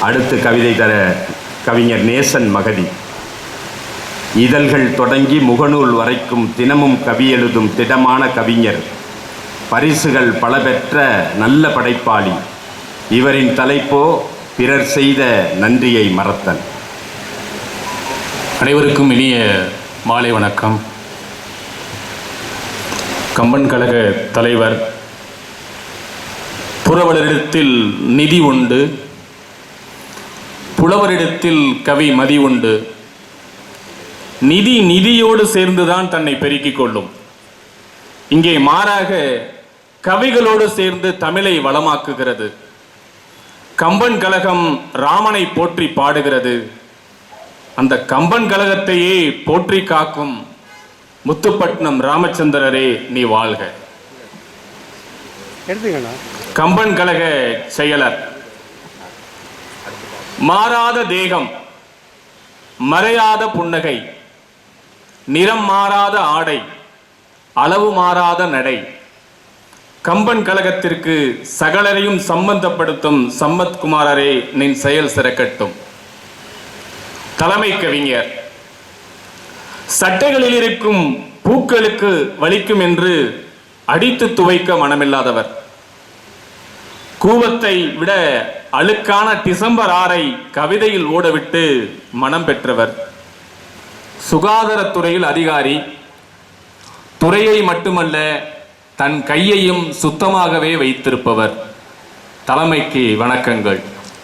அடுத்து கவிதை தர கவிஞர் நேசன் மகதி. இதழ்கள் தொடங்கி முகநூல் வரைக்கும் தினமும் கவி எழுதும் திடமான கவிஞர். பரிசுகள் பல பெற்ற நல்ல படைப்பாளி. இவரின் தலைப்போ பிறர் செய்த நன்றியை மறத்தல். அனைவருக்கும் இனிய மாலை வணக்கம். கம்பன் கழக தலைவர். புறவலரிடத்தில் நிதி உண்டு. புலவரிடத்தில் கவி மதி உண்டு. நிதி நிதியோடு சேர்ந்துதான் தன்னை பெருக்கிக் கொள்ளும். இங்கே மாறாக கவிகளோடு சேர்ந்து தமிழை வளமாக்குகிறது. கம்பன் கழகம் ராமனை போற்றி பாடுகிறது. அந்த கம்பன் கழகத்தையே போற்றி காக்கும் முத்துப்பட்டினம் ராமச்சந்திரரே நீ வாழ்க. கம்பன் கழக செயலர். மாறாத தேகம் மறையாத புன்னகை நிறம் மாறாத ஆடை அளவு மாறாத நடை. கம்பன் கழகத்திற்கு சகலரையும் சம்பந்தப்படுத்தும் சம்பத்குமாரரே நின் செயல் சிறக்கட்டும். தலைமை கவிஞர் சட்டைகளில் இருக்கும் பூக்களுக்கு வலிக்கும் என்று அடித்து துவைக்க மனமில்லாதவர். கூவத்தை விட அழுக்கான டிசம்பர் ஆறை கவிதையில் ஓடவிட்டு மனம் பெற்றவர். சுகாதாரத்துறையில் அதிகாரி. துறையை மட்டுமல்ல தன் கையையும் சுத்தமாகவே வைத்திருப்பவர். தலைமைக்கு வணக்கங்கள்.